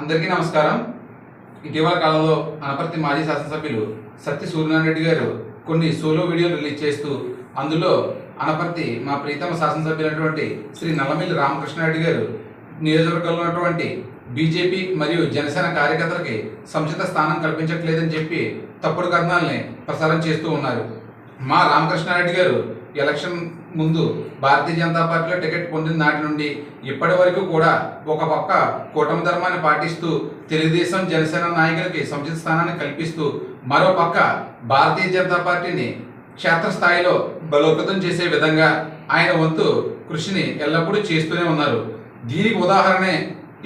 అందరికీ నమస్కారం. ఇటీవల కాలంలో అనపర్తి మాజీ శాసనసభ్యులు సత్య సూర్యనారాయణ రెడ్డి గారు కొన్ని సోలో వీడియోలు రిలీజ్ చేస్తూ అందులో అనపర్తి మా ప్రీతమ శాసనసభ్యులైనటువంటి శ్రీ నల్లమిల్లి రామకృష్ణారెడ్డి గారు నియోజకవర్గంలో ఉన్నటువంటి బీజేపీ మరియు జనసేన కార్యకర్తలకి సంచిత స్థానం కల్పించట్లేదని చెప్పి తప్పుడు కథనాల్ని ప్రసారం చేస్తూ ఉన్నారు. మా రామకృష్ణారెడ్డి గారు ఎలక్షన్ ముందు భారతీయ జనతా పార్టీలో టికెట్ పొందిన నాటి నుండి ఇప్పటి వరకు కూడా ఒక పక్క కూటమి ధర్మాన్ని పాటిస్తూ తెలుగుదేశం జనసేన నాయకులకి సముచిత స్థానాన్ని కల్పిస్తూ మరో పక్క భారతీయ జనతా పార్టీని క్షేత్రస్థాయిలో బలోపేతం చేసే విధంగా ఆయన వంతు కృషిని ఎల్లప్పుడూ చేస్తూనే ఉన్నారు. దీనికి ఉదాహరణే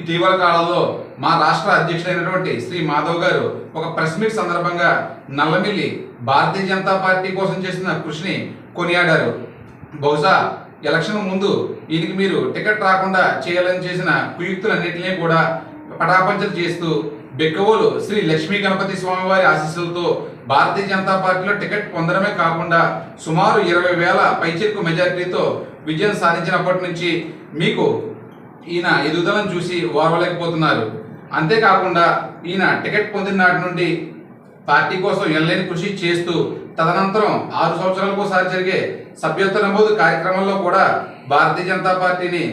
ఇటీవల కాలంలో మా రాష్ట్ర అధ్యక్షుడైనటువంటి శ్రీ మాధవ్ గారు ఒక ప్రెస్ మీట్ సందర్భంగా నల్లమిల్లి భారతీయ జనతా పార్టీ కోసం చేసిన కృషిని కొనియాడారు. బహుశా ఎలక్షన్ ముందు ఈయనకి మీరు టికెట్ రాకుండా చేయాలని చేసిన కుయుక్తులన్నింటినీ కూడా పటాపంచలు చేస్తూ బెక్కవోలు శ్రీ లక్ష్మీ గణపతి స్వామివారి ఆశీస్సులతో భారతీయ జనతా పార్టీలో టికెట్ పొందడమే కాకుండా సుమారు ఇరవై వేల పైచిరుకు మెజారిటీతో విజయం సాధించినప్పటి నుంచి మీకు ఈయన ఎదుగుదలను చూసి ఓర్వలేకపోతున్నారు. అంతేకాకుండా ఈయన టికెట్ పొందిన నాటి నుండి పార్టీ కోసం ఎనలేని కృషి చేస్తూ తదనంతరం ఆరు సంవత్సరాలకు ఒకసారి జరిగే సభ్యత్వ నమోదు కార్యక్రమంలో కూడా భారతీయ జనతా పార్టీని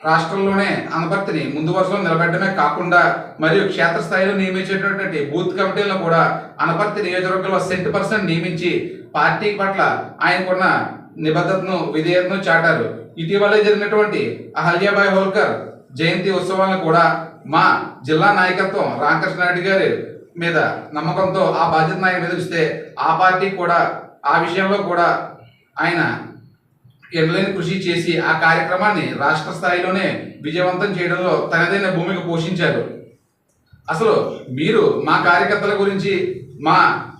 రాష్ట్రంలోనే అనపర్తిని ముందు వరుసలో నిలబెట్టడమే కాకుండా మరియు క్షేత్రస్థాయిలో నియమించేటటువంటి బూత్ కమిటీలను కూడా అనపర్తి నియోజకవర్గంలో సెంట్ పర్సెంట్ నియమించి పార్టీ పట్ల ఆయనకున్న నిబద్ధతను విధేయతను చాటారు. ఇటీవలే జరిగినటువంటి అహల్యాబాయ్ హోల్కర్ జయంతి ఉత్సవాలను కూడా మా జిల్లా నాయకత్వం రామకృష్ణ రెడ్డి గారి మీద నమ్మకంతో ఆ బాధ్యత నాయకు మీద ఆ పార్టీ కూడా ఆ విషయంలో కూడా ఆయన ఎనలేని కృషి చేసి ఆ కార్యక్రమాన్ని రాష్ట్ర స్థాయిలోనే విజయవంతం చేయడంలో తనదైన భూమిక పోషించారు. అసలు మీరు మా కార్యకర్తల గురించి మా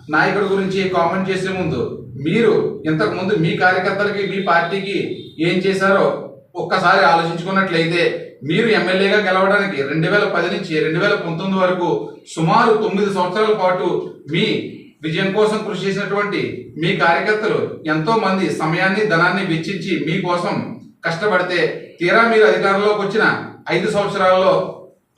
నాయకుడి గురించి కామెంట్ చేసే ముందు మీరు ఇంతకు ముందు మీ కార్యకర్తలకి మీ పార్టీకి ఏం చేశారో ఒక్కసారి ఆలోచించుకున్నట్లయితే మీరు ఎమ్మెల్యేగా గెలవడానికి రెండు వేల పది నుంచి రెండు వేల పంతొమ్మిది వరకు సుమారు తొమ్మిది సంవత్సరాల పాటు మీ విజయం కోసం కృషి చేసినటువంటి మీ కార్యకర్తలు ఎంతో మంది సమయాన్ని ధనాన్ని వెచ్చించి మీకోసం కష్టపడితే తీరా మీరు అధికారంలోకి వచ్చిన ఐదు సంవత్సరాల్లో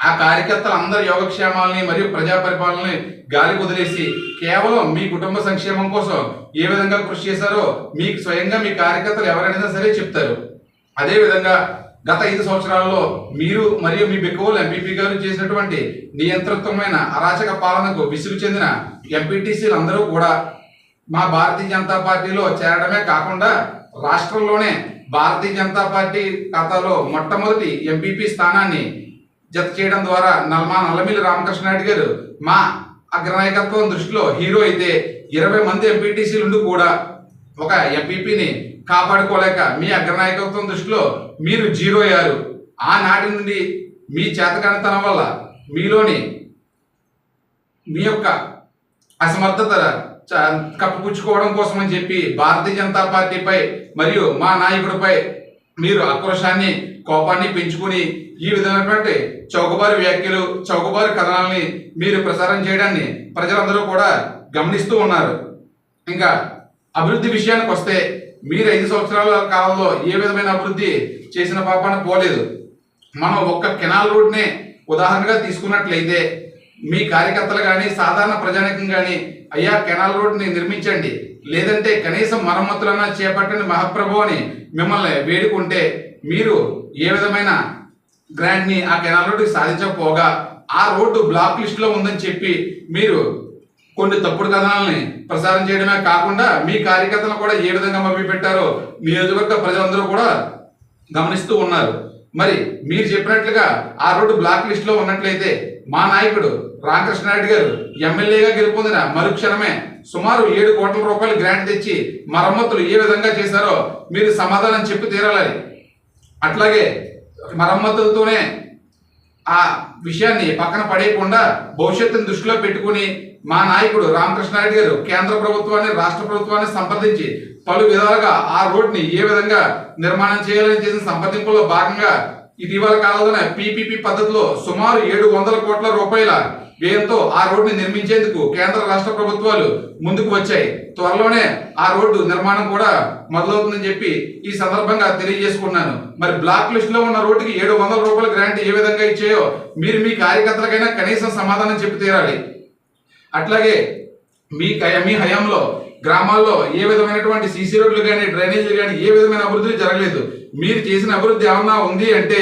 ఆ కార్యకర్తల అందరి యోగక్షేమాలని మరియు ప్రజా పరిపాలనని గాలి వదిలేసి కేవలం మీ కుటుంబ సంక్షేమం కోసం ఏ విధంగా కృషి చేశారో మీకు స్వయంగా మీ కార్యకర్తలు ఎవరైనా సరే చెప్తారు. అదేవిధంగా గత ఐదు సంవత్సరాల్లో మీరు మరియు మీ బెక్కువలు ఎంపీపీ గారు చేసినటువంటి నియంతృత్వమైన అరాచక పాలనకు విసుగు చెందిన ఎంపీటీసీలు అందరూ కూడా మా భారతీయ జనతా పార్టీలో చేరడమే కాకుండా రాష్ట్రంలోనే భారతీయ జనతా పార్టీ ఖాతాలో మొట్టమొదటి ఎంపీపీ స్థానాన్ని జత చేయడం ద్వారా నల్మా నల్లమిల్లి రామకృష్ణారెడ్డి గారు మా అగ్రనాయకత్వం దృష్టిలో హీరో అయితే ఇరవై మంది ఎంపీటీసీలు ఉండి కూడా ఒక ఎంపీపీని కాపాడుకోలేక మీ అగ్రనాయకత్వం దృష్టిలో మీరు జీరో అయ్యారు. ఆనాటి నుండి మీ చేతకానితనం వల్ల మీలోని మీ యొక్క అసమర్థత చ- కప్పిపుచ్చుకోవడం కోసం అని చెప్పి భారతీయ జనతా పార్టీపై మరియు మా నాయకుడిపై మీరు ఆక్రోశాన్ని కోపాన్ని పెంచుకుని ఈ విధమైనటువంటి చౌకబారు వ్యాఖ్యలు చౌకబారు కథనాలని మీరు ప్రసారం చేయడాన్ని ప్రజలందరూ కూడా గమనిస్తూ ఉన్నారు. ఇంకా అభివృద్ధి విషయానికి వస్తే మీరు ఐదు సంవత్సరాల కాలంలో ఏ విధమైన అభివృద్ధి చేసిన పాపాన పోలేదు. మనం ఒక్క కెనాల్ రోడ్నే ఉదాహరణగా తీసుకున్నట్లయితే మీ కార్యకర్తలు కానీ సాధారణ ప్రజానికం కానీ అయ్యా కెనాల్ రోడ్ని నిర్మించండి. లేదంటే కనీసం మరమ్మతులన్నా చేపట్టండి మహాప్రభు అని మిమ్మల్ని వేడుకుంటే మీరు ఏ విధమైన గ్రాంట్ని ఆ కెనాల్ రోడ్డుకి సాధించకపోగా ఆ రోడ్డు బ్లాక్ లిస్ట్లో ఉందని చెప్పి మీరు కొన్ని తప్పుడు కథనాలని ప్రసారం చేయడమే కాకుండా మీ కార్యకర్తలు కూడా ఏ విధంగా మభ్య పెట్టారో నియోజకవర్గ ప్రజలందరూ కూడా గమనిస్తూ ఉన్నారు. మరి మీరు చెప్పినట్లుగా ఆ రోడ్డు బ్లాక్ లిస్ట్లో ఉన్నట్లయితే మా నాయకుడు రామకృష్ణారెడ్డి గారు ఎమ్మెల్యేగా గెలుపొందిన మరుక్షణమే సుమారు ఏడు కోట్ల రూపాయలు గ్రాంట్ తెచ్చి మరమ్మతులు ఏ విధంగా చేశారో మీరు సమాధానం చెప్పి తీరాలని. అట్లాగే మరమ్మతులతోనే ఆ విషయాన్ని పక్కన పడేయకుండా భవిష్యత్తును దృష్టిలో పెట్టుకుని మా నాయకుడు రామకృష్ణారెడ్డి గారు కేంద్ర ప్రభుత్వాన్ని రాష్ట్ర ప్రభుత్వాన్ని సంప్రదించి పలు విధాలుగా ఆ రోడ్ని ఏ విధంగా నిర్మాణం చేయాలని చేసిన సంప్రదింపులో భాగంగా ఇటీవల కాలంలోనే పీపీపీ పద్ధతిలో సుమారు ఏడు వందల కోట్ల రూపాయల వ్యయంతో ఆ రోడ్డుని నిర్మించేందుకు కేంద్ర రాష్ట్ర ప్రభుత్వాలు ముందుకు వచ్చాయి. త్వరలోనే ఆ రోడ్డు నిర్మాణం కూడా మొదలవుతుందని చెప్పి ఈ సందర్భంగా తెలియజేసుకున్నాను మరి బ్లాక్ లిస్ట్లో ఉన్న రోడ్డుకి ఏడు వందల రూపాయల గ్రాంట్ ఏ విధంగా ఇచ్చాయో మీరు మీ కార్యకర్తలకైనా కనీసం సమాధానం చెప్పి తీరాలి. అట్లాగే మీ మీ హయాంలో గ్రామాల్లో ఏ విధమైనటువంటి సీసీ రోడ్లు కానీ డ్రైనేజీలు కానీ ఏ విధమైన అభివృద్ధి జరగలేదు. మీరు చేసిన అభివృద్ధి ఏమన్నా ఉంది అంటే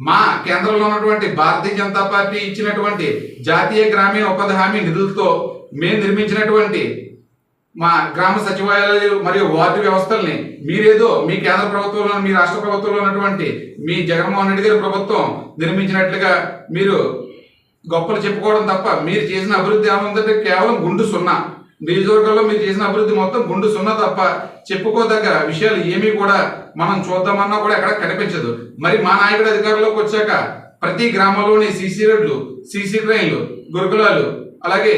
మా కేంద్రంలో ఉన్నటువంటి భారతీయ జనతా పార్టీ ఇచ్చినటువంటి జాతీయ గ్రామీణ ఉపాధి హామీ నిధులతో మేము నిర్మించినటువంటి మా గ్రామ సచివాలయాలు మరియు వార్డు వ్యవస్థల్ని మీరేదో మీ కేంద్ర ప్రభుత్వంలో మీ రాష్ట్ర ప్రభుత్వంలో ఉన్నటువంటి మీ జగన్మోహన్ రెడ్డి గారి ప్రభుత్వం నిర్మించినట్లుగా మీరు గొప్పలు చెప్పుకోవడం తప్ప మీరు చేసిన అభివృద్ధి ఏమందంటే కేవలం గుండు సున్నా. నియోజకవర్గంలో మీరు చేసిన అభివృద్ధి మొత్తం గుండు సున్నా తప్ప చెప్పుకోదగ్గ విషయాలు ఏమీ కూడా మనం చూద్దామన్నా కూడా ఎక్కడ కనిపించదు. మరి మా నాయకుడు అధికారంలోకి వచ్చాక ప్రతి గ్రామంలోని సీసీ రోడ్లు సీసీ ట్రైన్లు గురుకులాలు అలాగే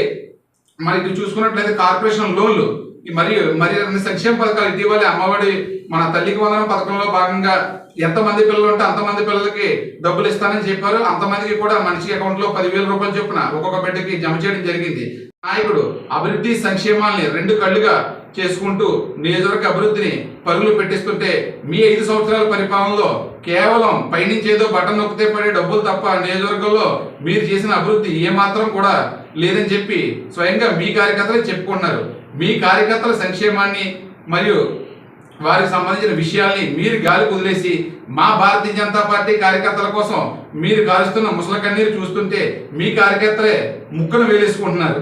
మరి చూసుకున్నట్లయితే కార్పొరేషన్ లోన్లు ఈ మరియు మరి సంక్షేమ పథకాలు ఇటీవల అమ్మఒడి మన తల్లికి వందనం పథకంలో భాగంగా ఎంతమంది పిల్లలు ఉంటే అంతమంది పిల్లలకి డబ్బులు ఇస్తానని చెప్పారు. అంతమందికి కూడా మనిషి అకౌంట్లో పదివేల రూపాయలు చొప్పున ఒక్కొక్క బిడ్డకి జమ చేయడం జరిగింది. నాయకుడు అభివృద్ధి సంక్షేమాల్ని రెండు కళ్ళుగా చేసుకుంటూ నియోజకవర్గ అభివృద్ధిని పరుగులు పెట్టిస్తుంటే మీ ఐదు సంవత్సరాల పరిపాలనలో కేవలం పైనుంచి ఏదో బటన్ నొక్కితే పడే డబ్బులు తప్ప నియోజకవర్గంలో మీరు చేసిన అభివృద్ధి ఏమాత్రం కూడా లేదని చెప్పి స్వయంగా మీ కార్యకర్తలు చెప్పుకున్నారు మీ కార్యకర్తల సంక్షేమాన్ని మరియు వారికి సంబంధించిన విషయాల్ని మీరు గాలి కుదిలేసి మా భారతీయ జనతా పార్టీ కార్యకర్తల కోసం మీరు కాలుస్తున్న ముసల కన్నీరు చూస్తుంటే మీ కార్యకర్తలే ముక్కను వేలేసుకుంటున్నారు.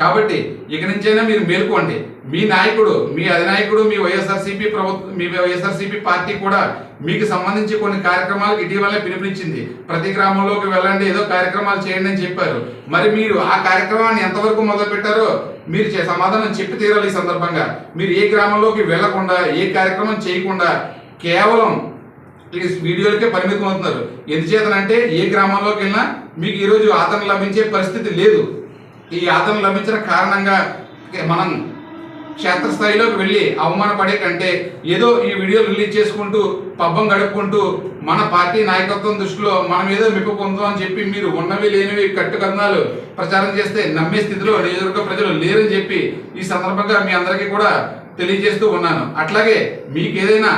కాబట్టి ఇక నుంచైనా మీరు మేల్కోండి. మీ నాయకుడు మీ అధినాయకుడు మీ వైఎస్ఆర్సీపీ ప్రభుత్వం మీ వైఎస్ఆర్సీపీ పార్టీ కూడా మీకు సంబంధించి కొన్ని కార్యక్రమాలకు ఇటీవలే పిలుపునిచ్చింది. ప్రతి గ్రామంలోకి వెళ్ళండి ఏదో కార్యక్రమాలు చేయండి అని చెప్పారు. మరి మీరు ఆ కార్యక్రమాన్ని ఎంతవరకు మొదలుపెట్టారో మీరు చే- సమాధానం చెప్పి తీరాలి ఈ సందర్భంగా. మీరు ఏ గ్రామంలోకి వెళ్ళకుండా ఏ కార్యక్రమం చేయకుండా కేవలం ఈ వీడియోలకే పరిమితం అవుతున్నారు. ఎందుచేతనంటే ఏ గ్రామంలోకి వెళ్ళినా మీకు ఈరోజు ఆదరణ లభించే పరిస్థితి లేదు. ఈ ఆదరణ లభించిన కారణంగా మనం క్షేత్రస్థాయిలోకి వెళ్ళి అవమానపడే కంటే ఏదో ఈ వీడియో రిలీజ్ చేసుకుంటూ పబ్బం గడుపుకుంటూ మన పార్టీ నాయకత్వం దృష్టిలో మనం ఏదో మెప్పు పొందుదాం అని చెప్పి మీరు ఉన్నవి లేనివి కట్టుకథనాలు ప్రచారం చేస్తే నమ్మే స్థితిలో నియోజకవర్గ ప్రజలు లేరని చెప్పి ఈ సందర్భంగా మీ అందరికీ కూడా తెలియజేస్తూ ఉన్నాను. అట్లాగే మీకు ఏదైనా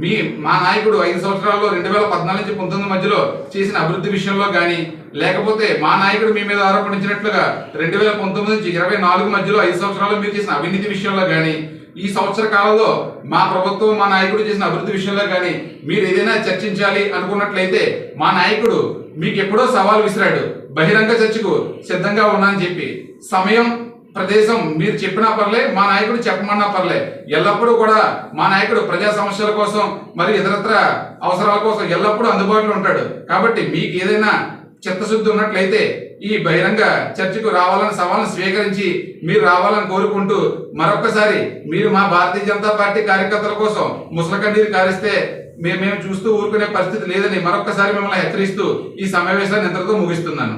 మీ మా నాయకుడు ఐదు సంవత్సరాల్లో రెండు వేల పద్నాలుగు నుంచి పంతొమ్మిది మధ్యలో చేసిన అభివృద్ధి విషయంలో కానీ లేకపోతే మా నాయకుడు మీ మీద ఆరోపణించినట్లుగా రెండు వేల పంతొమ్మిది నుంచి ఇరవై నాలుగు మధ్యలో ఐదు సంవత్సరాల్లో మీరు చేసిన అవినీతి విషయంలో కానీ ఈ సంవత్సర కాలంలో మా ప్రభుత్వం మా నాయకుడు చేసిన అభివృద్ధి విషయంలో కానీ మీరు ఏదైనా చర్చించాలి అనుకున్నట్లయితే మా నాయకుడు మీకు ఎప్పుడో సవాల్ విసిరాడు. బహిరంగ చర్చకు సిద్ధంగా ఉన్నా అని చెప్పి. సమయం ప్రదేశం మీరు చెప్పినా పర్లే మా నాయకుడు చెప్పమన్నా పర్లే. ఎల్లప్పుడూ కూడా మా నాయకుడు ప్రజా సమస్యల కోసం మరియు ఇతరత్ర అవసరాల కోసం ఎల్లప్పుడూ అందుబాటులో ఉంటాడు. కాబట్టి మీకు ఏదైనా చిత్తశుద్ధి ఉన్నట్లయితే ఈ బహిరంగ చర్చకు రావాలని సవాల్ని స్వీకరించి మీరు రావాలని కోరుకుంటూ మరొకసారి మీరు మా భారతీయ జనతా పార్టీ కార్యకర్తల కోసం ముసలకన్నీరు కారిస్తే మేము మేము చూస్తూ ఊరుకునే పరిస్థితి లేదని మరొకసారి మిమ్మల్ని హెచ్చరిస్తూ ఈ సమావేశాన్ని ఇంతటితో ముగిస్తున్నాను.